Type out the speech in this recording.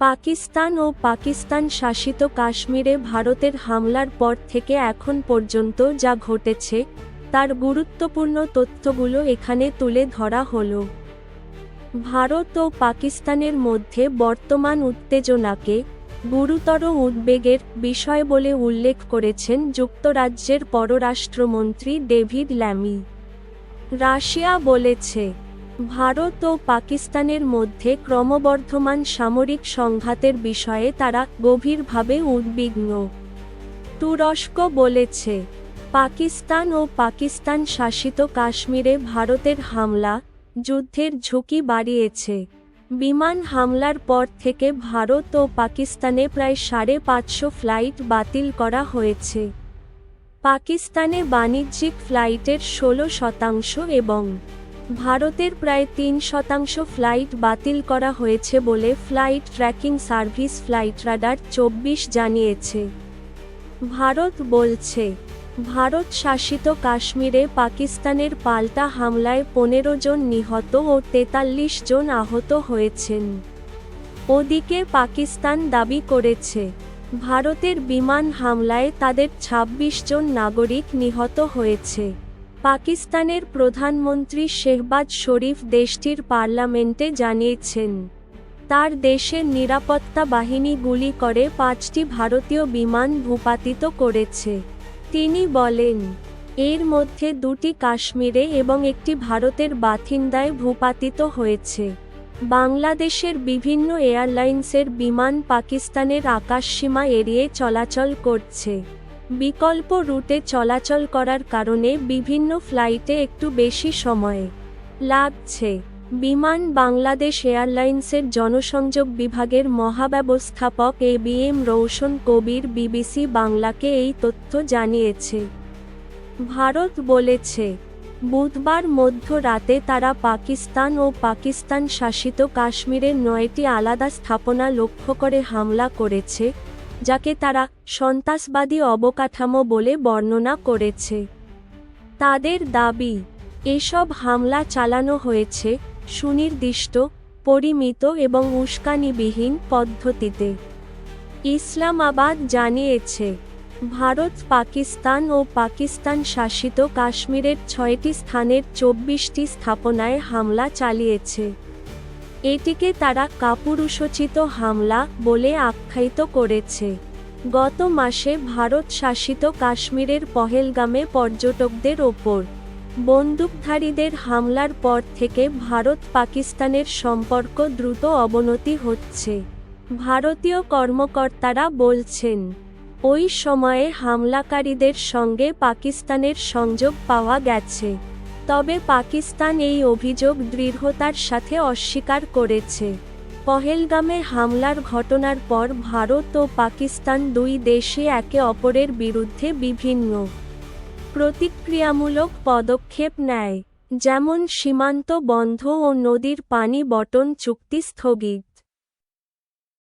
পাকিস্তান ও পাকিস্তান শাসিত কাশ্মীরে ভারতের হামলার পর থেকে এখন পর্যন্ত যা ঘটেছে, তার গুরুত্বপূর্ণ তথ্যগুলো এখানে তুলে ধরা হলো। ভারত ও পাকিস্তানের মধ্যে বর্তমান উত্তেজনাকে গুরুতর উদ্বেগের বিষয় বলে উল্লেখ করেছেন যুক্তরাজ্যের পররাষ্ট্রমন্ত্রী ডেভিড ল্যামি। রাশিয়া বলেছে ভারত ও পাকিস্তানের মধ্যে ক্রমবর্ধমান সামরিক সংঘাতের বিষয়ে তারা গভীরভাবে উদ্বিগ্ন। তুরস্ক বলেছে, পাকিস্তান ও পাকিস্তান শাসিত কাশ্মীরে ভারতের হামলা, যুদ্ধের ঝুঁকি বাড়িয়েছে। বিমান হামলার পর থেকে ভারত ও পাকিস্তানে প্রায় সাড়ে পাঁচশো ফ্লাইট বাতিল করা হয়েছে। পাকিস্তানে বাণিজ্যিক ফ্লাইটের ষোলো শতাংশ এবং ভারতের প্রায় তিন শতাংশ ফ্লাইট বাতিল করা হয়েছে বলে flight tracking service flight radar চব্বিশ জানিয়েছে। ভারত বলছে, ভারত শাসিত কাশ্মীরে পাকিস্তানের পাল্টা হামলায় পনেরো জন নিহত ও তেতাল্লিশ জন আহত হয়েছেন। ওদিকে পাকিস্তান দাবি করেছে, ভারতের বিমান হামলায় তাদের ২৬ জন নাগরিক নিহত হয়েছে। পাকিস্তানের প্রধানমন্ত্রী শেহবাজ শরীফ দেশটির পার্লামেন্টে জানিয়েছেন, তার দেশের নিরাপত্তা বাহিনী গুলি করে পাঁচটি ভারতীয় বিমান ভূপাতিত করেছে। তিনি বলেন, এর মধ্যে দুটি কাশ্মীরে এবং একটি ভারতের বাথিন্দায় ভূপাতিত হয়েছে। বাংলাদেশের বিভিন্ন এয়ারলাইন্সের বিমান পাকিস্তানের আকাশসীমা এড়িয়ে চলাচল করছে। বিকল্প রুটে চলাচল করার কারণে বিভিন্ন ফ্লাইটে একটু বেশি সময় লাগছে। বিমান বাংলাদেশ এয়ারলাইন্সের জনসংযোগ বিভাগের মহাব্যবস্থাপক A B M Roushan Kabir BBC বাংলাকে এই তথ্য জানিয়েছে। ভারত বলেছে, বুধবার মধ্যরাতে তারা পাকিস্তান ও পাকিস্তান শাসিত কাশ্মীরের নয়টি আলাদা স্থাপনা লক্ষ্য করে হামলা করেছে। যাকে তারা সন্ত্রাসবাদী অবকাঠামো বলে বর্ণনা করেছে। তাদের দাবি, এসব হামলা চালানো হয়েছে সুনির্দিষ্ট, পরিমিত এবং উস্কানিবিহীন পদ্ধতিতে। ইসলামাবাদ জানিয়েছে, ভারত, পাকিস্তান ও পাকিস্তান শাসিত কাশ্মীরের ছয়টি স্থানের চব্বিশটি স্থাপনায় হামলা চালিয়েছে। এটিকে তারা কাপুরুষোচিত হামলা বলে আখ্যায়িত করেছে। গত মাসে ভারত শাসিত কাশ্মীরের পহেলগামে পর্যটকদের ওপর বন্দুকধারীদের হামলার পর থেকে ভারত পাকিস্তানের সম্পর্ক দ্রুত অবনতি হচ্ছে। ভারতীয় কর্মকর্তারা বলছেন, ওই সময়ে হামলাকারীদের সঙ্গে পাকিস্তানের সংযোগ পাওয়া গেছে। তবে পাকিস্তান এই অভিযোগ দৃঢ়তার সাথে অস্বীকার করেছে। পহেলগামে হামলার ঘটনার পর ভারত ও পাকিস্তান দুই দেশে একে অপরের বিরুদ্ধে বিভিন্ন প্রতিক্রিয়ামূলক পদক্ষেপ নেয়, যেমন সীমান্ত বন্ধ ও নদীর পানি বটন চুক্তি স্থগিত।